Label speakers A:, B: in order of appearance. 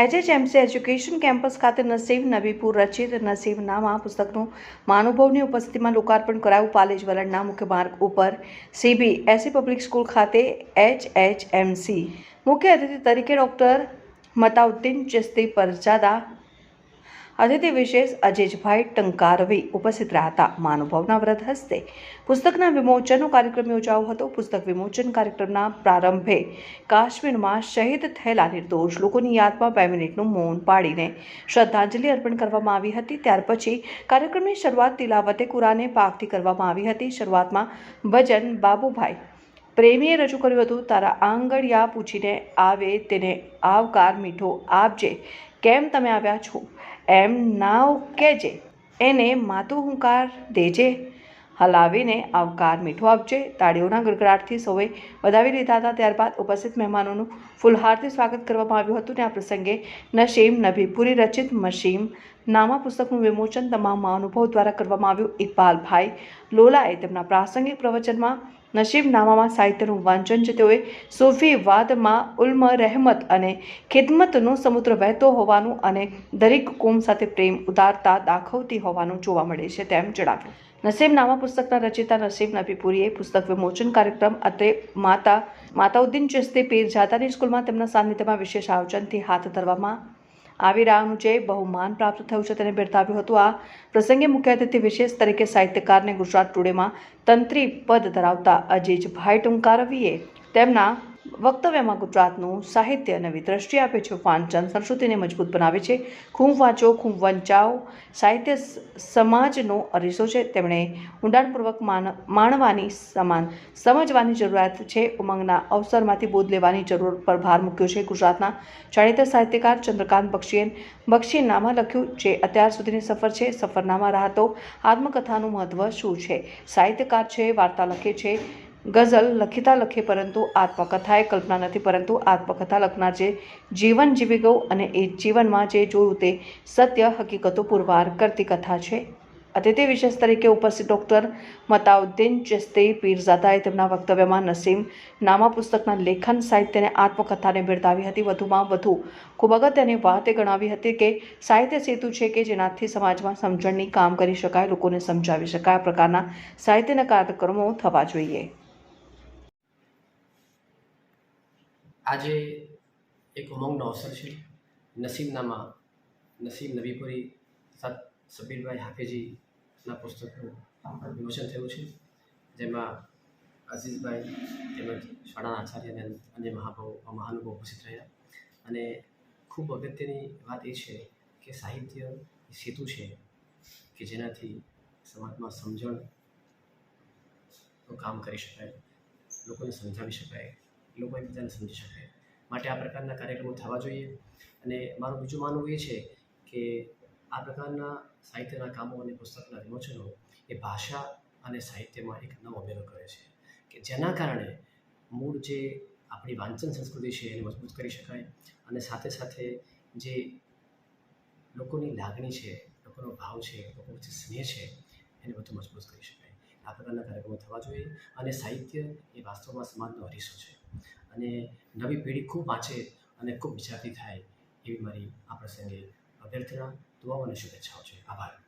A: એચએચએમસી education campus ખાતે નસીબ નબીપુર રચિત નસીબનામા પુસ્તકનું મહાનુભાવની ઉપસ્થિતિમાં લોકાર્પણ કરાયું પાલેજ વલણના મુખ્ય માર્ગ ઉપર. સીબી એસી પબ્લિક સ્કૂલ ખાતે એચએચએમસી. મુખ્ય અતિથિ તરીકે ડૉક્ટર મતાઉદ્દીન ચિસ્તી પરજાદા અતિથિ વિશેષ અજેજભાઈ ટંકારવી ઉપસ્થિત રહ્યા હતા. મહાનુભાવના વ્રત હસ્તે પુસ્તકના વિમોચનનો કાર્યક્રમ યોજાયો હતો. પુસ્તક વિમોચન કાર્યક્રમના પ્રારંભે કાશ્મીરમાં શહીદ થયેલા નિર્દોષ લોકોની યાદમાં બે મિનિટનું મૌન પાડીને શ્રદ્ધાંજલિ અર્પણ કરવામાં આવી હતી. ત્યાર પછી કાર્યક્રમની શરૂઆત તિલાવતે કુરાને પાકથી કરવામાં આવી હતી. શરૂઆતમાં ભજન બાબુભાઈ પ્રેમીએ રજૂ કર્યું હતું, તારા આંગળિયા પૂછીને આવે તેને આવકાર મીઠો આપજે. કેમ તમે આવ્યા છો? એમ નાવ કહેજે. એને માતું હુંકાર દેજે. હલાવીને આવકાર મીઠો આપજે. તાળીઓના ગડગડાટથી સૌએ વધાવી લીધા હતા. ત્યારબાદ ઉપસ્થિત મહેમાનોનું ફૂલહારથી સ્વાગત કરવામાં આવ્યું હતું. ને આ પ્રસંગે નશીમ નભીપુરી રચિત મશીમ નામા પુસ્તકનું વિમોચન તમામ મહાનુભવ દ્વારા કરવામાં આવ્યું. ઇકબાલભાઈ લોલાએ તેમના પ્રાસંગિક પ્રવચનમાં નસીબ નામામાં સાહિત્યનું વાંચન છે. તેઓએ સૂફી વાદમાં ઉલ્મ, રહેમત અને ખિદમતનો સમુદ્ર વહેતો હોવાનું અને દરેક કોમ સાથે પ્રેમ ઉદારતા દાખવતી હોવાનું જોવા મળે છે તેમ જણાવ્યું. નસીબનામા પુસ્તકના રચિતા નસીબ નબીપુરીએ પુસ્તક વિમોચન કાર્યક્રમ અત્રે માતા, માતાઉદ્દીન ચિસ્તી પીરજાદાની સ્કૂલમાં તેમના સાનિધ્યમાં વિશેષ આયોજનથી હાથ ધરવામાં આવી રહ્યાનું જે બહુમાન પ્રાપ્ત થયું છે તેને બિરદાવ્યું હતું. આ પ્રસંગે મુખ્ય અતિથિ વિશેષ તરીકે સાહિત્યકારને ગુજરાત ટુડેમાં તંત્રી પદ ધરાવતા અજીજભાઈ ટુંકારવીએ તેમના વક્તવ્યમાં ગુજરાતનું સાહિત્ય નવી દ્રષ્ટિ આપે છે. વાંચન સંસ્કૃતિને મજબૂત બનાવે છે. ખૂબ વાંચો ખૂબ વંચાઓ. સાહિત્ય સમાજનો અરીસો છે. તેમણે ઊંડાણપૂર્વક માન, માણવાની સમાન, સમજવાની જરૂરિયાત છે. ઉમંગના અવસરમાંથી બોધ લેવાની જરૂર પર ભાર મૂક્યો છે. ગુજરાતના જાણીતા સાહિત્યકાર ચંદ્રકાંત બક્ષીએ, બક્ષીનામા લખ્યું જે અત્યાર સુધીની સફર છે. સફરનામા રાહતો આત્મકથાનું મહત્વ શું છે? સાહિત્યકાર છે, વાર્તા લખે છે. ગઝલ લખીતા લખે પરંતુ આત્મકથા એ કલ્પના નથી, પરંતુ આત્મકથા લખનાર જે જીવન જીવી ગયું અને એ જીવનમાં જે જોયું તે સત્ય, હકીકતો પુરવાર કરતી કથા છે. અતિથિ વિશેષ તરીકે ઉપસ્થિત ડૉક્ટર મતાઉદ્દીન ચિસ્તી પીરઝાદાએ તેમના વક્તવ્યમાં નસીમ નામા પુસ્તકના લેખન સાહિત્યને આત્મકથાને બિરદાવી હતી. વધુમાં વધુ ખૂબ અગત્યની વાત એ ગણાવી હતી કે સાહિત્ય સેતુ છે કે જેનાથી સમાજમાં સમજણની કામ કરી શકાય, લોકોને સમજાવી શકાય. આ પ્રકારના સાહિત્યના કાર્યક્રમો થવા જોઈએ.
B: આજે એક ઉમંગનો અવસર છે. નસીબનામા નસીબ નવીપુરી તથા સબીરભાઈ હાફેજીના પુસ્તકનું વિમોચન થયું છે. જેમાં અઝીઝભાઈ તેમજ શાળાના આચાર્ય અને અન્ય મહાભાવ મહાનુભાવ ઉપસ્થિત રહ્યા. અને ખૂબ અગત્યની વાત એ છે કે સાહિત્ય સેતુ છે કે જેનાથી સમાજમાં સમજણનું કામ કરી શકાય, લોકોને સમજાવી શકાય. લોકો એકબીજાને સમજી શકે માટે આ પ્રકારના કાર્યક્રમો થવા જોઈએ. અને મારું બીજું માનવું એ છે કે આ પ્રકારના સાહિત્યના કામો અને પુસ્તકના વિમોચનો એ ભાષા અને સાહિત્યમાં એક નવો ઉમેરો કરે છે. કે જેના કારણે મૂળ જે આપણી વાંચન સંસ્કૃતિ છે એને મજબૂત કરી શકાય અને સાથે સાથે જે લોકોની લાગણી છે, લોકોનો ભાવ છે, લોકો વચ્ચે સ્નેહ છે એને વધુ મજબૂત કરી શકાય. આ પ્રકારના કાર્યક્રમો થવા જોઈએ અને સાહિત્ય એ વાસ્તવમાં સમાજનો અરીસો છે. અને નવી પેઢી ખૂબ વાંચે અને ખૂબ વિચારતી થાય એવી મારી આ પ્રસંગે અભ્યર્થના, દુઆઓ અને શુભેચ્છાઓ છે. આભાર.